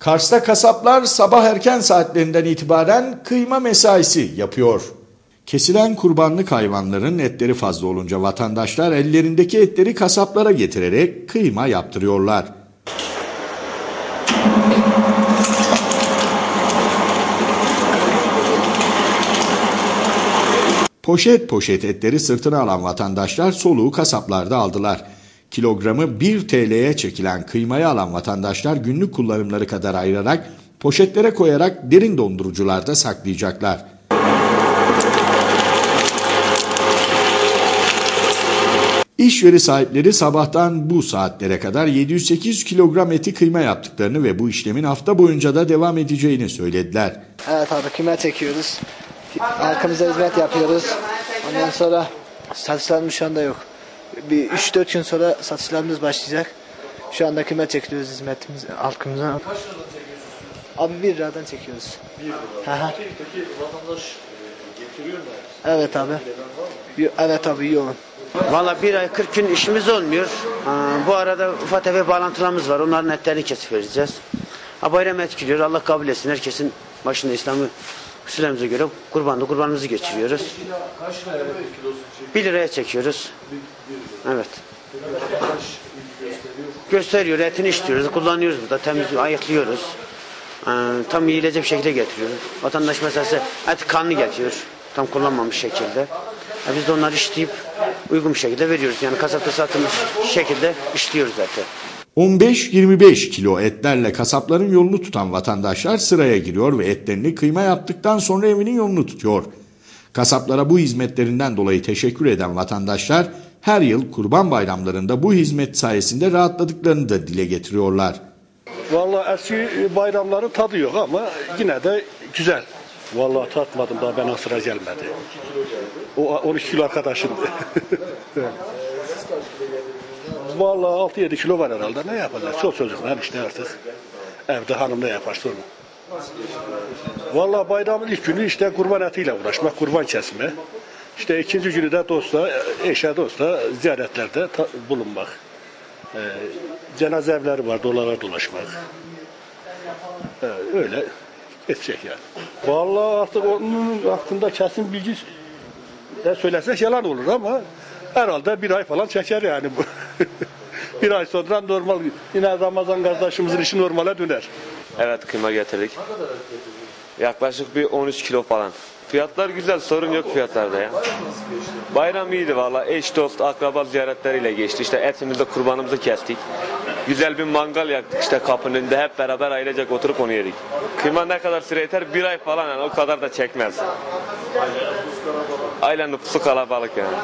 Kars'ta kasaplar sabah erken saatlerinden itibaren kıyma mesaisi yapıyor. Kesilen kurbanlık hayvanların etleri fazla olunca vatandaşlar ellerindeki etleri kasaplara getirerek kıyma yaptırıyorlar. Poşet poşet etleri sırtına alan vatandaşlar soluğu kasaplarda aldılar. Kilogramı 1 TL'ye çekilen kıymayı alan vatandaşlar günlük kullanımları kadar ayırarak poşetlere koyarak derin dondurucularda saklayacaklar. İş yeri sahipleri sabahtan bu saatlere kadar 708 kilogram eti kıyma yaptıklarını ve bu işlemin hafta boyunca da devam edeceğini söylediler. Evet abi kıyma çekiyoruz. Halkımıza hizmet yapıyoruz. Ondan sonra satışlarımız şu anda yok. Bir 3-4 gün sonra satışlarımız başlayacak. Şu anda kıyma çekiyoruz hizmetimiz halkımıza. Abi 1 liradan çekiyoruz. 1 lira. Peki vatandaş e, getiriyor mu? Evet abi. Yo- Evet abi yoğun. Valla bir ay 40 gün işimiz olmuyor. Bu arada ufak tefek bağlantılarımız var. Onların etlerini kesip vereceğiz. Ha, bayram etkiliyor. Allah kabul etsin. Herkesin başında İslam'ı usullerimize göre kurbanlı kurbanımızı geçiriyoruz. Kaç lira kilosu çekiyor? 1 liraya çekiyoruz. Evet. Gösteriyor. Etini işliyoruz. Kullanıyoruz burada. Temiz ayıklıyoruz. Aa, tam yiyecek bir şekilde getiriyoruz. Vatandaş mesela et kanlı getiriyor. Tam kullanmamış şekilde. Ha, biz de onları işleyip uygun bir şekilde veriyoruz. Yani kasapta satılmış şekilde işliyoruz zaten. 15-25 kilo etlerle kasapların yolunu tutan vatandaşlar sıraya giriyor ve etlerini kıyma yaptıktan sonra evinin yolunu tutuyor. Kasaplara bu hizmetlerinden dolayı teşekkür eden vatandaşlar her yıl kurban bayramlarında bu hizmet sayesinde rahatladıklarını da dile getiriyorlar. Vallahi eski bayramların tadı yok ama yine de güzel. Vallahi tatmadım daha bana sıra gelmedi. O 12 kilo arkadaşımdı. Vallahi 6-7 kilo var herhalde. Ne yapacağız? Çok çocuklar işte artık. Evde hanım ne yapar sorun. Vallahi bayramın ilk günü işte kurban etiyle uğraşmak, kurban kesme. İşte ikinci günü de dostla, eşe dostla ziyaretlerde bulunmak. Ee, cenaze evleri var, dolara dolaşmak. Ee, öyle geçecek yani. Vallahi artık onun hakkında kesin bilgi de söylesek yalan olur ama herhalde bir ay falan çeker yani bu. bir ay sonra normal yine Ramazan kardeşimizin işi normale döner. Evet kıyma getirdik. Yaklaşık bir 13 kilo falan. Fiyatlar güzel sorun yok fiyatlarda ya. Bayram iyiydi valla eş dost akraba ziyaretleriyle geçti. İşte etimizde kurbanımızı kestik. Güzel bir mangal yaktık işte kapının önünde hep beraber ailecek oturup onu yedik. Kıyma ne kadar süre yeter? Bir ay falan yani o kadar da çekmez. Ailen nüfusu kalabalık yani.